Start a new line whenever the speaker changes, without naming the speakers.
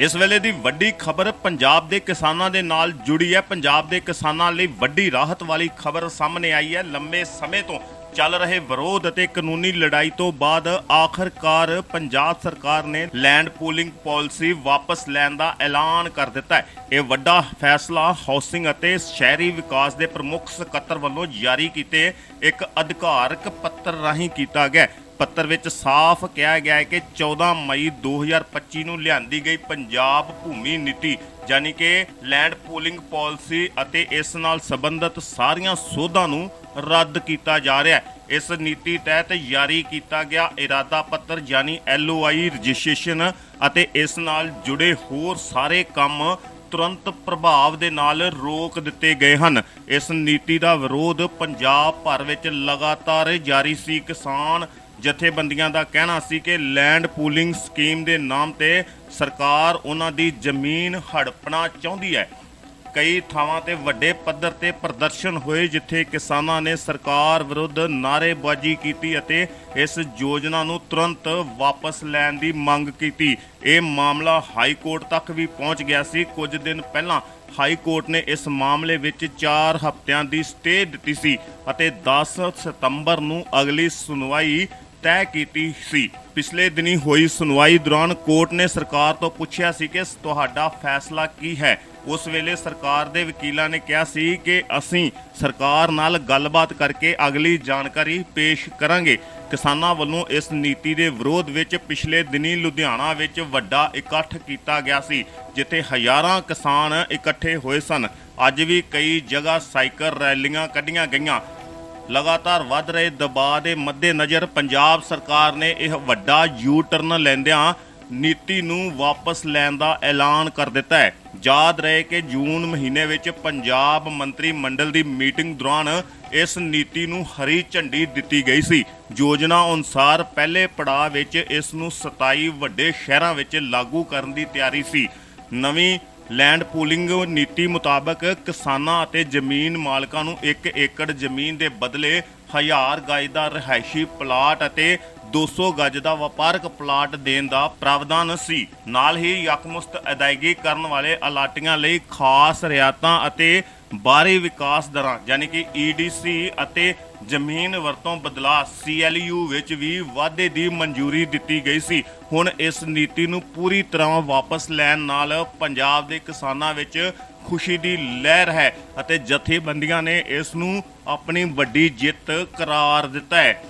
ਇਸ ਵੇਲੇ ਦੀ ਵੱਡੀ ਖਬਰ ਪੰਜਾਬ ਦੇ ਕਿਸਾਨਾਂ ਦੇ ਨਾਲ ਜੁੜੀ ਹੈ। ਪੰਜਾਬ ਦੇ ਕਿਸਾਨਾਂ ਲਈ ਵੱਡੀ ਰਾਹਤ ਵਾਲੀ ਖਬਰ ਸਾਹਮਣੇ ਆਈ ਹੈ। ਲੰਮੇ ਸਮੇਂ ਤੋਂ ਚੱਲ ਰਹੇ ਵਿਰੋਧ ਅਤੇ ਕਾਨੂੰਨੀ ਲੜਾਈ ਤੋਂ ਬਾਅਦ ਆਖਰਕਾਰ ਪੰਜਾਬ ਸਰਕਾਰ ਨੇ ਲੈਂਡ ਪੂਲਿੰਗ ਪਾਲਿਸੀ ਵਾਪਸ ਲੈਣ ਦਾ ਐਲਾਨ ਕਰ ਦਿੱਤਾ ਹੈ। ਇਹ ਵੱਡਾ ਫੈਸਲਾ ਹਾਊਸਿੰਗ ਅਤੇ ਸ਼ਹਿਰੀ ਵਿਕਾਸ ਦੇ ਪ੍ਰਮੁੱਖ ਸਕੱਤਰ ਵੱਲੋਂ ਜਾਰੀ ਕੀਤੇ ਇੱਕ ਅਧਿਕਾਰਕ ਪੱਤਰ ਰਾਹੀਂ ਕੀਤਾ ਗਿਆ ਪੱਤਰ ਵਿੱਚ ਸਾਫ਼ ਕਿਹਾ ਗਿਆ ਹੈ ਕਿ 14 ਮਈ 2025 ਨੂੰ ਲਿਆਂਦੀ ਗਈ ਪੰਜਾਬ ਭੂਮੀ ਨੀਤੀ, ਯਾਨੀ ਕਿ ਲੈਂਡ ਪੂਲਿੰਗ ਪਾਲਿਸੀ ਅਤੇ ਇਸ ਨਾਲ ਸੰਬੰਧਿਤ ਸਾਰੀਆਂ ਸੋਧਾਂ ਨੂੰ ਰੱਦ ਕੀਤਾ ਜਾ ਰਿਹਾ ਹੈ। ਇਸ ਨੀਤੀ ਤਹਿਤ ਜਾਰੀ ਕੀਤਾ ਗਿਆ ਇਰਾਦਾ ਪੱਤਰ, ਯਾਨੀ LOI ਰਜਿਸਟ੍ਰੇਸ਼ਨ ਅਤੇ ਇਸ ਨਾਲ ਜੁੜੇ ਹੋਰ ਸਾਰੇ ਕੰਮ ਤੁਰੰਤ ਪ੍ਰਭਾਵ ਦੇ ਨਾਲ ਰੋਕ ਦਿੱਤੇ ਗਏ ਹਨ। ਇਸ ਨੀਤੀ ਦਾ ਵਿਰੋਧ ਪੰਜਾਬ ਭਰ ਵਿੱਚ ਲਗਾਤਾਰ ਜਾਰੀ ਸੀ। ਕਿਸਾਨ ਜਥੇਬੰਦੀਆਂ ਦਾ ਕਹਿਣਾ ਸੀ ਕਿ ਲੈਂਡ ਪੂਲਿੰਗ ਸਕੀਮ ਦੇ ਨਾਮ ਤੇ ਸਰਕਾਰ ਉਹਨਾਂ ਦੀ ਜ਼ਮੀਨ ਹੜਪਣਾ ਚਾਹੁੰਦੀ ਹੈ। ਕਈ ਥਾਵਾਂ ਤੇ ਵੱਡੇ ਪੱਧਰ ਤੇ ਪ੍ਰਦਰਸ਼ਨ ਹੋਏ, ਜਿੱਥੇ ਕਿਸਾਨਾਂ ਨੇ ਸਰਕਾਰ ਵਿਰੁੱਧ ਨਾਅਰੇਬਾਜ਼ੀ ਕੀਤੀ ਅਤੇ ਇਸ ਯੋਜਨਾ ਨੂੰ ਤੁਰੰਤ ਵਾਪਸ ਲੈਣ ਦੀ ਮੰਗ ਕੀਤੀ। ਇਹ ਮਾਮਲਾ ਹਾਈ ਕੋਰਟ ਤੱਕ ਵੀ ਪਹੁੰਚ ਗਿਆ ਸੀ। ਕੁਝ ਦਿਨ ਪਹਿਲਾਂ ਹਾਈ ਕੋਰਟ ਨੇ ਇਸ ਮਾਮਲੇ ਵਿੱਚ 4 ਹਫ਼ਤਿਆਂ ਦੀ ਸਟੇ ਦਿੱਤੀ ਸੀ ਅਤੇ 10 ਸਤੰਬਰ ਨੂੰ ਅਗਲੀ ਸੁਣਵਾਈ ਤੈਅ ਕੀਤੀ ਸੀ। ਪਿਛਲੇ ਦਿਨੀ ਹੋਈ ਸੁਣਵਾਈ ਦੌਰਾਨ ਕੋਰਟ ਨੇ ਸਰਕਾਰ ਤੋਂ ਪੁੱਛਿਆ ਸੀ ਕਿ ਤੁਹਾਡਾ ਫੈਸਲਾ ਕੀ ਹੈ। ਉਸ ਵੇਲੇ ਸਰਕਾਰ ਦੇ ਵਕੀਲਾਂ ਨੇ ਕਿਹਾ ਸੀ ਕਿ ਅਸੀਂ ਸਰਕਾਰ ਨਾਲ ਗੱਲਬਾਤ ਕਰਕੇ ਅਗਲੀ ਜਾਣਕਾਰੀ ਪੇਸ਼ ਕਰਾਂਗੇ। ਕਿਸਾਨਾਂ ਵੱਲੋਂ ਇਸ ਨੀਤੀ ਦੇ ਵਿਰੋਧ ਵਿੱਚ ਪਿਛਲੇ ਦਿਨੀ ਲੁਧਿਆਣਾ ਵਿੱਚ ਵੱਡਾ ਇਕੱਠ ਕੀਤਾ ਗਿਆ ਸੀ, ਜਿੱਥੇ ਹਜ਼ਾਰਾਂ ਕਿਸਾਨ ਇਕੱਠੇ ਹੋਏ ਸਨ। ਅੱਜ ਵੀ ਕਈ ਜਗ੍ਹਾ ਸਾਈਕਲ ਰੈਲੀਆਂ ਕੱਢੀਆਂ ਗਈਆਂ। ਲਗਾਤਾਰ ਵੱਧ ਰਹੇ ਦਬਾਅ ਦੇ ਮੱਦੇਨਜ਼ਰ ਪੰਜਾਬ ਸਰਕਾਰ ਨੇ ਇਹ ਵੱਡਾ ਯੂ ਟਰਨ ਲੈਂਦਿਆਂ ਨੀਤੀ ਨੂੰ ਵਾਪਸ ਲੈਣ ਦਾ ਐਲਾਨ ਕਰ ਦਿੱਤਾ ਹੈ। ਯਾਦ ਰਹੇ ਕਿ ਜੂਨ ਮਹੀਨੇ ਵਿੱਚ ਪੰਜਾਬ ਮੰਤਰੀ ਮੰਡਲ ਦੀ ਮੀਟਿੰਗ ਦੌਰਾਨ ਇਸ ਨੀਤੀ ਨੂੰ ਹਰੀ ਝੰਡੀ ਦਿੱਤੀ ਗਈ ਸੀ। ਯੋਜਨਾ ਅਨੁਸਾਰ ਪਹਿਲੇ ਪੜਾਅ ਵਿੱਚ ਇਸ ਨੂੰ 27 ਵੱਡੇ ਸ਼ਹਿਰਾਂ ਵਿੱਚ ਲਾਗੂ ਕਰਨ ਦੀ ਤਿਆਰੀ ਸੀ। ਨਵੀਂ ਲੈਂਡ ਪੂਲਿੰਗ ਨੀਤੀ ਮੁਤਾਬਕ ਕਿਸਾਨਾਂ ਅਤੇ ਜ਼ਮੀਨ ਮਾਲਕਾਂ ਨੂੰ 1 ਏਕੜ ਜ਼ਮੀਨ ਦੇ ਬਦਲੇ ਹਜ਼ਾਰ ਗਜ ਦਾ ਰਿਹਾਇਸ਼ੀ ਪਲਾਟ ਅਤੇ 200 ਗਜ ਦਾ ਵਪਾਰਕ ਪਲਾਟ ਦੇਣ ਦਾ ਪ੍ਰਾਵਧਾਨ ਸੀ। ਨਾਲ ਹੀ ਯਕਮੁਸਤ ਅਦਾਇਗੀ ਕਰਨ ਵਾਲੇ ਅਲਾਟੀਆਂ ਲਈ ਖਾਸ ਰਿਆਤਾਂ ਅਤੇ ਬਾਹਰੀ ਵਿਕਾਸ ਦਰਾਂ, ਯਾਨੀ ਕਿ EDC ਅਤੇ ਜ਼ਮੀਨ ਵਰਤੋਂ ਬਦਲਾ CLU ਵਿੱਚ ਵੀ ਵਾਧੇ ਦੀ ਮਨਜ਼ੂਰੀ ਦਿੱਤੀ ਗਈ ਸੀ। ਹੁਣ ਇਸ ਨੀਤੀ ਨੂੰ ਪੂਰੀ ਤਰ੍ਹਾਂ ਵਾਪਸ ਲੈਣ ਨਾਲ ਪੰਜਾਬ ਦੇ ਕਿਸਾਨਾਂ ਵਿੱਚ ਖੁਸ਼ੀ ਦੀ ਲਹਿਰ ਹੈ ਅਤੇ ਜਥੇਬੰਦੀਆਂ ਨੇ ਇਸ ਨੂੰ ਆਪਣੀ ਵੱਡੀ ਜਿੱਤ ਕਰਾਰ ਦਿੱਤਾ ਹੈ।